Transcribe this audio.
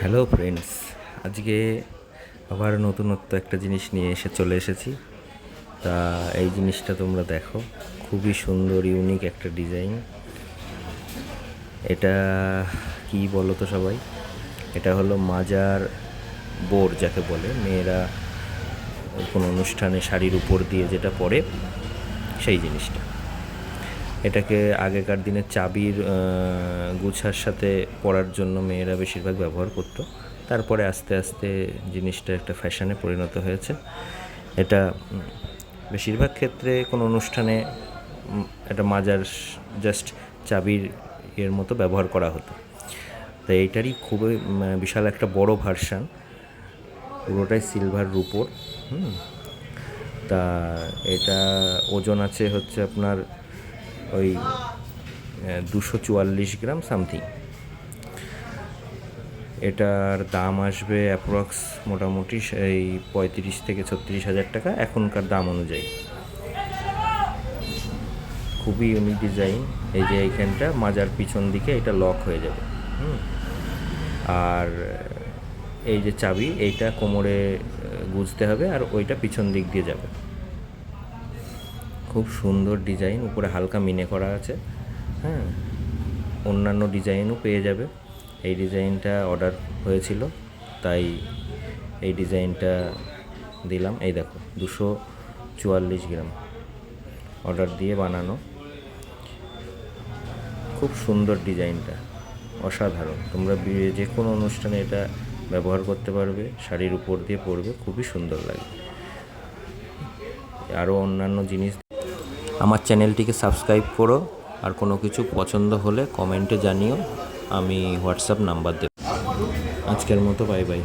Hello friends, আজকে আবার নতুনত্ব একটা জিনিস নিয়ে এসে চলে এসেছি। তা এই জিনিসটা তোমরা দেখো, খুবই সুন্দর ইউনিক একটা ডিজাইন এটা কি বলো তো সবাই? এটা হলো মাজার বোর যাকে বলে। মেয়েরা কোনো অনুষ্ঠানে শাড়ির উপর দিয়ে যেটা পরে, সেই জিনিসটা। এটাকে আগেকার দিনে চাবির গুছার সাথে পরার জন্য মেয়েরা বেশিরভাগ ব্যবহার করতো। তারপরে আস্তে আস্তে জিনিসটা একটা ফ্যাশনে পরিণত হয়েছে। এটা বেশিরভাগ ক্ষেত্রে কোনো অনুষ্ঠানে একটা মাজার জাস্ট চাবির এর মতো ব্যবহার করা হতো। তো এইটারই খুবই বিশাল একটা বড় ভার্সান। পুরোটাই সিলভার রুপোর, হুম। তা এটা ওজন আছে হচ্ছে আপনার ওই দুশো চুয়াল্লিশ গ্রাম সামথিং। এটার দাম আসবে অ্যাপ্রক্স মোটামুটি এই পঁয়ত্রিশ থেকে ছত্রিশ হাজার টাকা এখনকার দাম অনুযায়ী। খুবই ইউনিক ডিজাইন এই যে এইখানটা মাজার পিছন দিকে এটা লক হয়ে যাবে। হুম। আর, এই যে চাবি, এইটা কোমরে গুজতে হবে আর ওইটা পিছন দিক দিয়ে যাবে। খুব সুন্দর ডিজাইন, উপরে হালকা মিনে করা আছে। হ্যাঁ অন্যান্য ডিজাইনও পেয়ে যাবে। এই ডিজাইনটা অর্ডার হয়েছিল, তাই এই ডিজাইনটা দিলাম। এই দেখো, দুশো চুয়াল্লিশ গ্রাম অর্ডার দিয়ে বানানো। খুব সুন্দর ডিজাইনটা, অসাধারণ। তোমরা যে কোনো অনুষ্ঠানে এটা ব্যবহার করতে পারবে, শাড়ির উপর দিয়ে পরবে, খুবই সুন্দর লাগে। আরও অন্যান্য জিনিস আমার চ্যানেলটিকে সাবস্ক্রাইব করো আর কোনো কিছু পছন্দ হলে কমেন্টে জানিও। আমি হোয়াটসঅ্যাপ নাম্বার দেব। আজকের মতো, বাই বাই।